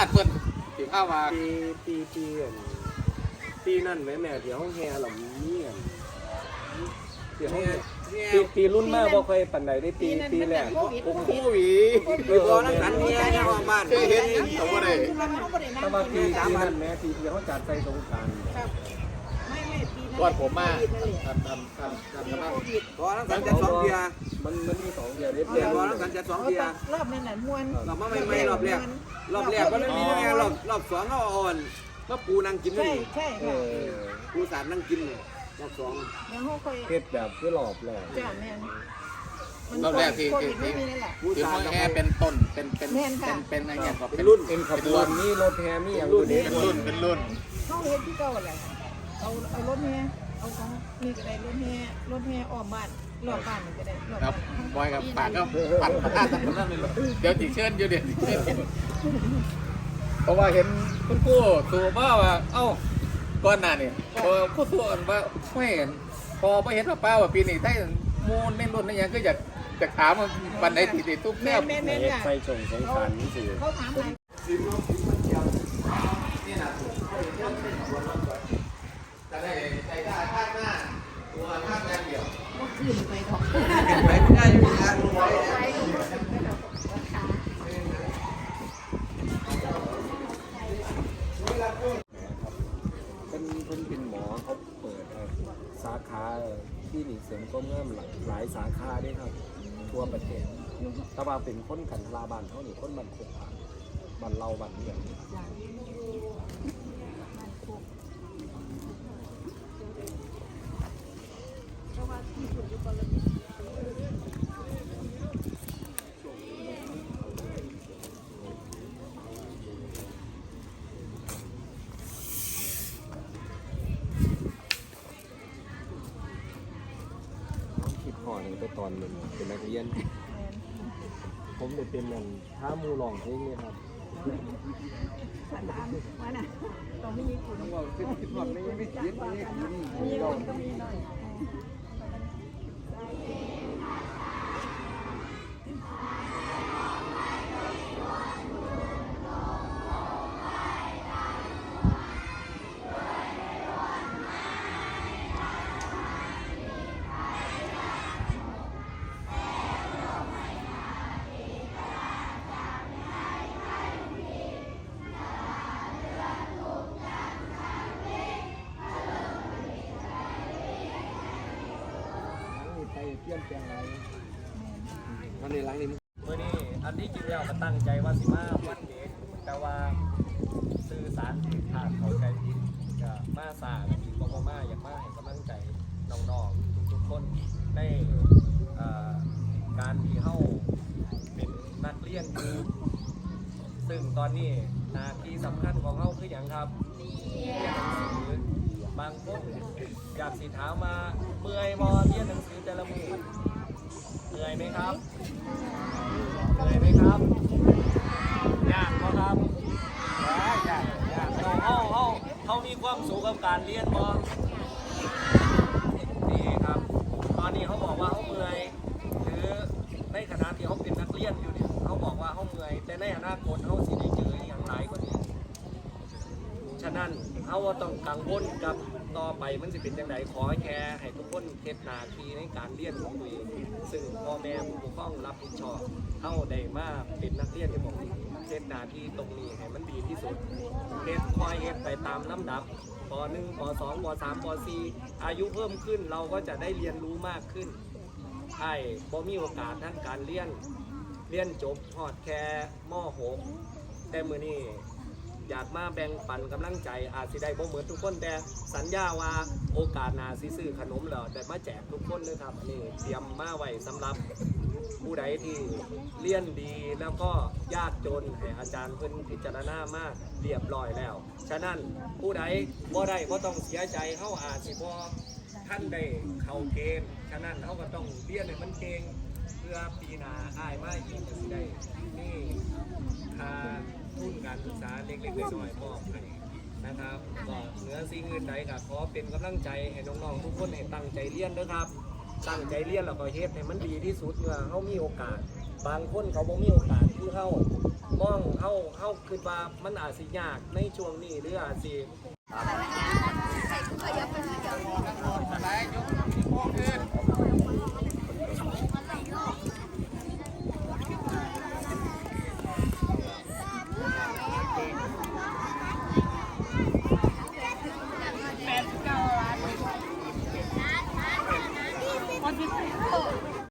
าษณ์เพิ่นสิพาว่าปีปีปีอันปีนั่นแม่แม่เดี๋ยวห้องแฮเรามีอันเดี๋ยวห้องแฮปีปีรุ่นมากบ่เคยปันใดได้ปีปีแรกผมโควิดเออพอนักกันเมียเนี่ยว่าบ้านเคยเห็นแต่ว่าได้ถ้ามาปีปีนั่นแม่ปีที่เขาจัดใส่สงกรารไม่ไม่ปีนั้น ก่อนผมมาโควิดนั่นแหละทำทำทำทำกำลังโควิดพอนักกันจะสองเทียมันมันมีสองเดียวได้เทีเดียยนพอนักกันจะสองเอาเทียแต่รอบนั้นน่ะมวนเรามาไม่ไม่รอบแรกรอบแรกก็ไม่มีแม่รอบรอบสองก็อ่อนมาปูนั่งกินนี่ใช่เอค่ะปูสารนั่งกินเลยรอบสองแล้วเขาค่อยเฮ็ดแบบคือหลอบแหละจ้าแม่รอบแรกที่ที่ม่ที่มีนั่แหละปูที่สาห้องแอร์เป็นต้นเป็นเป็นเป็นเป็นอะไรเงี้ยเป็นรุ่นเป็นขบวนมีรถแฮมี่อย่างอื่นเป็นรุ่นเป็นรุ่นเขาเฮ็ดที่เก่าแหละ เอาเอารถแห่เอาของนี่ก็ได้รถแห่รถแห่อ้อมบ้านรอบบ้านนี่ก็ได้รอบครับบ้านบอยกับปากก็ปั่นประธานทั้งนั้นเลยเดี๋ยวจิเชิญอยู่เดี๋ยวเพราะว่าเห็นคุณครูตัวว่าว่าเอ้าก่อนหน้านี่พอผู้ตัวว่าไม่เห็นพอไปเห็นว่าป้าว่าปีนี้ได้มูลในรุ่นนี่ยังก็อยากจะถามว่าวันไหนที่ติดตุ๊บแนแม่บนแม่นแม่นเฮ็ดค่ะใส่สงสงกรารนี่สิเขาถามหลายจะ ได้ใจกล้าคาหน้าตัวคาดแรงเดียวขึ้นไปดอกไปไม่ได้อยู่นะเป็นเพิ่นเป็นหมอเขาเปิดสาขาที่นี่เสริมก็เงื่อมหลายสาขาด้วยครับ ทั่วประเทศแต่ว่าเป็นคนกันลาบานเขาหนี่คนบันโคกาบันเราบันเดียว คิดพอหนึ่งไปตอนหนึ่งเป็นนักเรียน ผมเลยเป็นนั่นท้ามูลองเพลงเนี่ยครับสันดานว่าน่ะต้องมีคุณต้องบอกคิดคิดว่าไม่ไม่คิดไม่คิดมีคนต้องมีหน่อย ไปเปลี่ยนแปลงอะไรตอนนี้หลังนี้เมื่อนี้อันที่จริงแล้วก็ตั้งใจว่าสิมาวันเด็กแต่ว่าสื่อสารผิดพลาดเข้าใจผิดก็มาสายอีบอกว่ามาอยากมาให้กำลังใจน้องๆทุกๆคนในเอ่อการที่เข้าเป็นนักเรียนคือซึ่งตอนนี้หน้าที่สำคัญของเขาคืออย่างครับเรียนหนังสือบางคนอยากสิถามมาเมื่อยบอเรียนหนังสือแต่ละมือเหนื่อยไหมครับเหนื่อยไหมครับยากไหมครับยากยากยากเราเขาเขาเขา มีความสุขกับการเรียนบอนี่ครับ ตอนนี้เขาบอกว่าเขาเมื่อยหรือในขณะที่เขาเป็นนักเรียนอยู่เนี่ยเขาบอกว่าเขาเมื่อยแต่ในอนาคตเขาสิได้เจออย่างหลายกว่านี้ ฉะนั้นเขาว่าต้องกังวลกับต่อไปมันจะเป็นอยังไงขอแค่ให้ทุกคนเทศนาทีในการเรียนของตัวเองซึ่งพ่อแม่ผู้ปกครองรับผิดชอบเข้าได้มากเป็นนักเรียนที่บอก เทศนาที่ตรงนี้ให้มันดีที่สุดเทศคอยเฮ็ดไปตามลำดับป .1 ป .2 ป .3 ป .4 อายุเพิ่มขึ้นเราก็จะได้เรียนรู้มากขึ้นไอ้บ่มีโอกาสทางการเรียนเรียนจบพอดแค่ม .6 แต่มือนี้อยากมาแบ่งปันกำลังใจอาจสิได้บ่เหมือนทุกคนแต่สัญญาว่าโอกาสนาสิซื้อขนมแล้วแต่มาแจกทุกคนเลยครับนนี้เตรียมมาไว้สำหรับ ผู้ใดที่เรียนดีแล้วก็ยากจนให้อาจารย์เพิ่นพิจารณามากเรียบร้อยแล้ว ฉะนั้นผู้ใดบ่ได้บ่ต้องเสียใจเฮาอาจสิบ่ท่านได้เข้าเกณฑ์ฉะนั้นเฮาก็ต้องเรียนให้มันเก่งเพื่อปีหน้าอ้ายมาอีกก็สิได้นี่ค่าทุนการศึกษาเล็กๆน้อยๆมอบให้นะครับก็เหนือสิ่งอื่นใดก็ขอเป็นกำลังใจให้น้องๆทุกคนให้ตั้งใจเรียนด้อครับ ตั้งใจเรียนแล้วก็เฮ็ดให้มันดีที่สุดเมื่อเขามีโอกาส บางคนเขาบ่มีโอกาสที่เขามองเขาเขาคือว่ามันอาจสิยากในช่วงนี้หรืออาจสิ